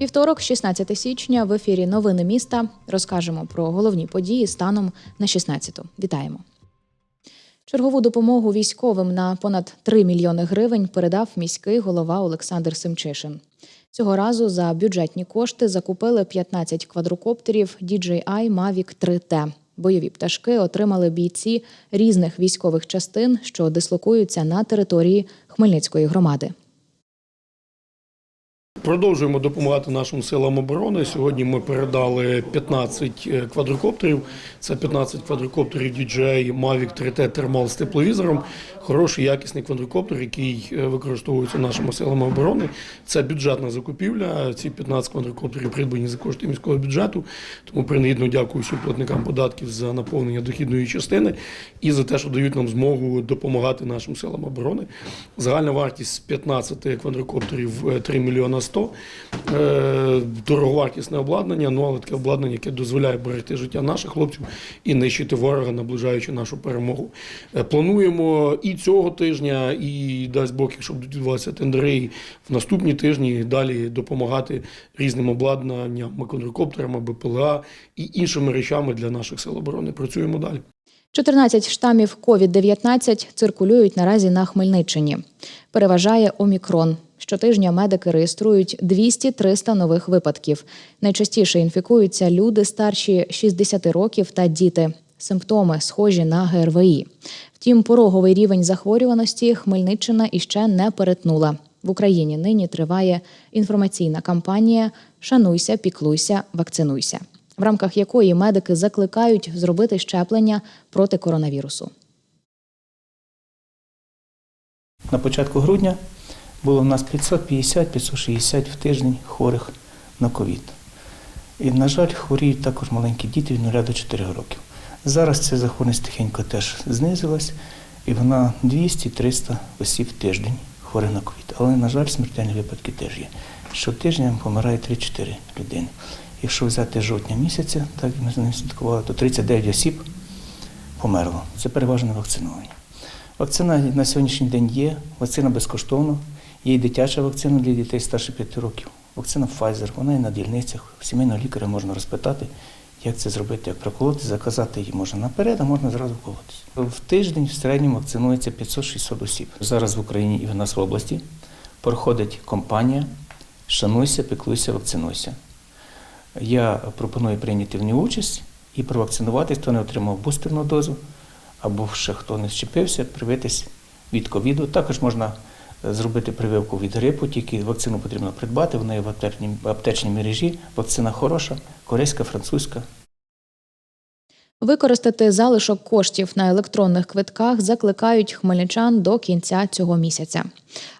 Вівторок, 16 січня, в ефірі Новини міста розкажемо про головні події станом на 16-ту. Вітаємо. Чергову допомогу військовим на понад 3 мільйони гривень передав міський голова Олександр Семчишин. Цього разу за бюджетні кошти закупили 15 квадрокоптерів DJI Mavic 3T. Бойові пташки отримали бійці різних військових частин, що дислокуються на території Хмельницької громади. Продовжуємо допомагати нашим силам оборони. Сьогодні ми передали 15 квадрокоптерів. Це 15 квадрокоптерів DJI Mavic 3T Thermal з тепловізором. Хороший якісний квадрокоптер, який е, використовується нашими силами оборони. Це бюджетна закупівля. Ці 15 квадрокоптерів придбані за кошти міського бюджету. Тому принагідно дякую всім платникам податків за наповнення дохідної частини і за те, що дають нам змогу допомагати нашим силам оборони. Загальна вартість 15 квадрокоптерів е, 3 мільйона 100. Е, Дороговартісне обладнання, ну але таке обладнання, яке дозволяє берегти життя наших хлопців і нищити ворога, наближаючи нашу перемогу. Е, Плануємо і цього тижня, і дасть Бог, якщо будуть відбуватися тендери, в наступні тижні далі допомагати різним обладнанням, квадрокоптерами, БПЛА і іншими речами для наших сил оборони. Працюємо далі. 14 штамів COVID-19 циркулюють наразі на Хмельниччині. Переважає омікрон. Щотижня медики реєструють 200-300 нових випадків. Найчастіше інфікуються люди старші 60 років та діти. Симптоми схожі на ГРВІ. Втім, пороговий рівень захворюваності Хмельниччина іще не перетнула. В Україні нині триває інформаційна кампанія Шануйся, піклуйся, вакцинуйся, в рамках якої медики закликають зробити щеплення проти коронавірусу. На початку грудня було в нас 550-560 в тиждень хворих на ковід. І, на жаль, хворіють також маленькі діти від 0 до 4 років. Зараз ця захворюваність тихенько теж знизилась, і вона 200-300 осіб в тиждень хворих на ковід. Але, на жаль, смертельні випадки теж є. Щотижня помирає 3-4 людини. Якщо взяти жовтня місяця, так ми за ним слідкували, то 39 осіб померло. Це переважно вакциновані. Вакцина на сьогоднішній день є, вакцина безкоштовна, є і дитяча вакцина для дітей старше 5 років. Вакцина Pfizer, вона і на дільницях. Сімейного лікаря можна розпитати, як це зробити, як проколоти, заказати її можна наперед, а можна зразу вколотися. В тиждень в середньому вакцинується 500-600 осіб. Зараз в Україні і в нас в області проходить кампанія Шануйся, піклуйся, вакцинуйся. Я пропоную прийняти в ній участь і провакцинуватись, хто не отримав бустерну дозу, або ще хто не щепився, привитись від ковіду. Також можна зробити прививку від грипу, тільки вакцину потрібно придбати, в аптечній, в аптечній мережі. Вакцина хороша, корейська, французька. Використати залишок коштів на електронних квитках закликають хмельничан до кінця цього місяця.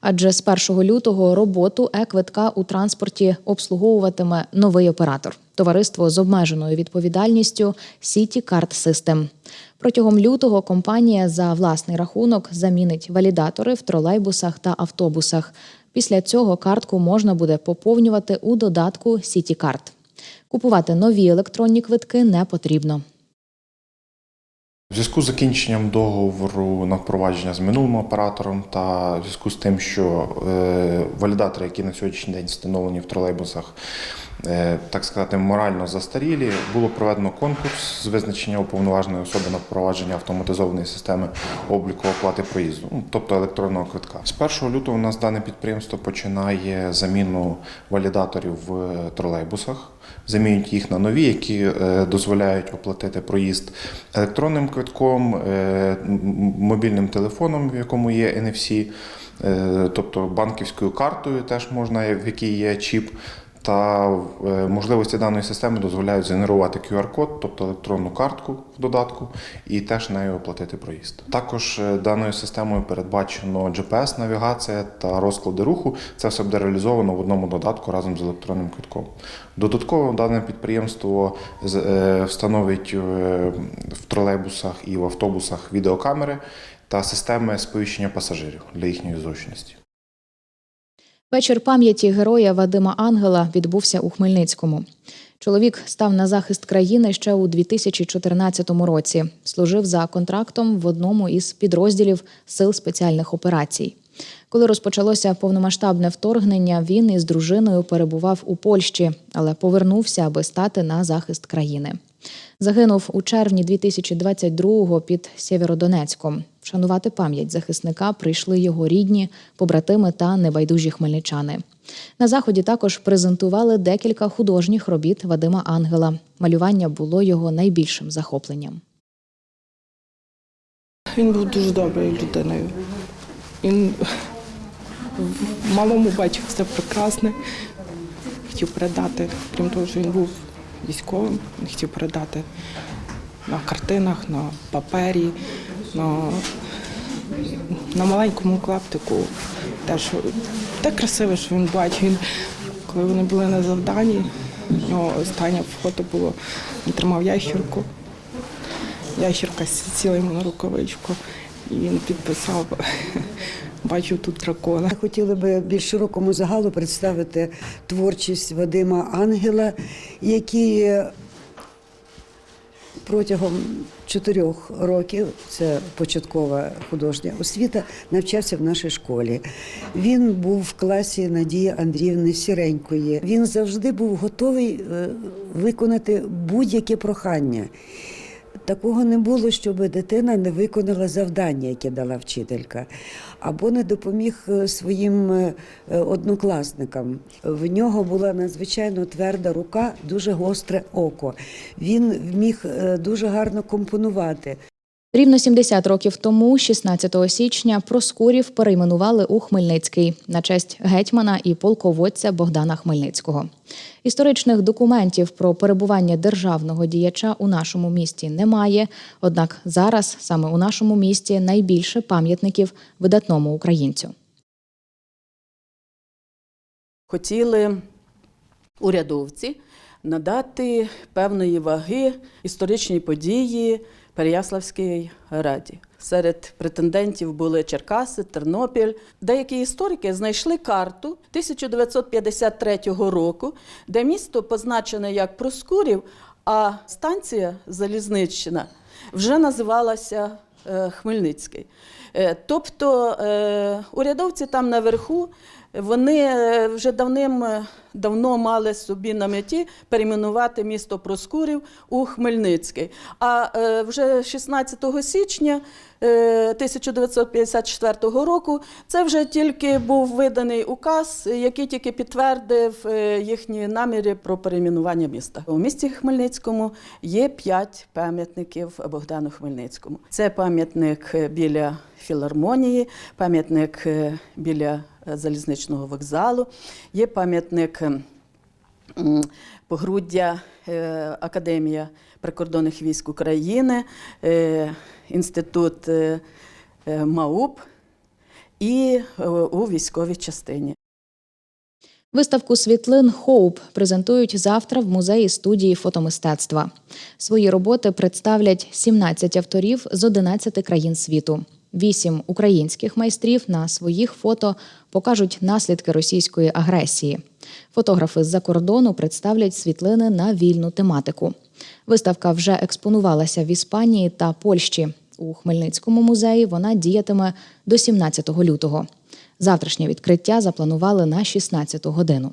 Адже з 1 лютого роботу е-квитка у транспорті обслуговуватиме новий оператор товариство з обмеженою відповідальністю City Card System. Протягом лютого компанія за власний рахунок замінить валідатори в тролейбусах та автобусах. Після цього картку можна буде поповнювати у додатку City Card. Купувати нові електронні квитки не потрібно. В зв'язку з закінченням договору на впровадження з минулим оператором та в зв'язку з тим, що е, валідатори, які на сьогоднішній день встановлені в тролейбусах, так сказати, морально застарілі, було проведено конкурс з визначення уповноваженої особи на впровадження автоматизованої системи обліку оплати проїзду, ну, тобто електронного квитка. З 1 лютого у нас дане підприємство починає заміну валідаторів в тролейбусах. Замінюють їх на нові, які е, дозволяють оплатити проїзд електронним квитком, е, мобільним телефоном, в якому є NFC, е, тобто банківською картою, теж можна, в якій є чіп. Та е, можливості даної системи дозволяють згенерувати QR-код, тобто електронну картку в додатку, і теж нею оплатити проїзд. Також е, даною системою передбачено GPS-навігація та розклади руху. Це все буде реалізовано в одному додатку разом з електронним квитком. Додатково дане підприємство е, встановить в тролейбусах і в автобусах відеокамери та системи сповіщення пасажирів для їхньої зручності. Вечір пам'яті героя Вадима Ангела відбувся у Хмельницькому. Чоловік став на захист країни ще у 2014 році. Служив за контрактом в одному із підрозділів сил спеціальних операцій. Коли розпочалося повномасштабне вторгнення, він із дружиною перебував у Польщі, але повернувся, аби стати на захист країни. Загинув у червні 2022-го під Сєвєродонецьком. Вшанувати пам'ять захисника прийшли його рідні, побратими та небайдужі хмельничани. На заході також презентували декілька художніх робіт Вадима Ангела. Малювання було його найбільшим захопленням. Він був дуже доброю людиною. Він в малому бачив все прекрасне. Хотів передати, крім того, що він був військовим, він хотів передати на картинах, на папері, на, на маленькому клаптику. Те, що, те красиве, що він бачив. Він, коли вони були на завданні, у нього останнє фото було, він тримав ящірку. Ящерка сіла йому на рукавичку, і він підписав, бачив тут дракона. Хотіли би більш широкому загалу представити творчість Вадима Ангела, який протягом чотирьох років, це початкова художня освіта, навчався в нашій школі. Він був в класі Надії Андріївни Сіренької. Він завжди був готовий е, виконати будь-яке прохання. Такого не було, щоб дитина не виконала завдання, яке дала вчителька, або не допоміг е, своїм е, е, однокласникам. В нього була надзвичайно тверда рука, дуже гостре око. Він вміг е, дуже гарно компонувати. Рівно 70 років тому, 16 січня, Проскурів перейменували у Хмельницький на честь гетьмана і полководця Богдана Хмельницького. Історичних документів про перебування державного діяча у нашому місті немає. Однак зараз саме у нашому місті найбільше пам'ятників видатному українцю. хотіли урядовці надати певної ваги історичній події Переяславській раді. Серед претендентів були Черкаси, Тернопіль. Деякі історики знайшли карту 1953 року, де місто позначене як Проскурів, а станція залізнична вже називалася е, Хмельницький. Е, Тобто е, урядовці там наверху вони е, вже давним е, мали собі на меті перейменувати місто Проскурів у Хмельницький. А е, вже 16 січня е, 1954 року це вже тільки був виданий указ, який тільки підтвердив їхні наміри про перейменування міста. У місті Хмельницькому є п'ять пам'ятників Богдану Хмельницькому. Це пам'ятник біля філармонії, пам'ятник біля залізничного вокзалу, є пам'ятник е, погруддя е, Академія прикордонних військ України, е, інститут е, е, МАУП і е, у військовій частині. Виставку світлин Хоуп презентують завтра в музеї студії фотомистецтва. Свої роботи представлять 17 авторів з 11 країн світу. Вісім українських майстрів на своїх фото покажуть наслідки російської агресії. Фотографи з-за кордону представлять світлини на вільну тематику. Виставка вже експонувалася в Іспанії та Польщі. У Хмельницькому музеї вона діятиме до 17 лютого. Завтрашнє відкриття запланували на 16 годину.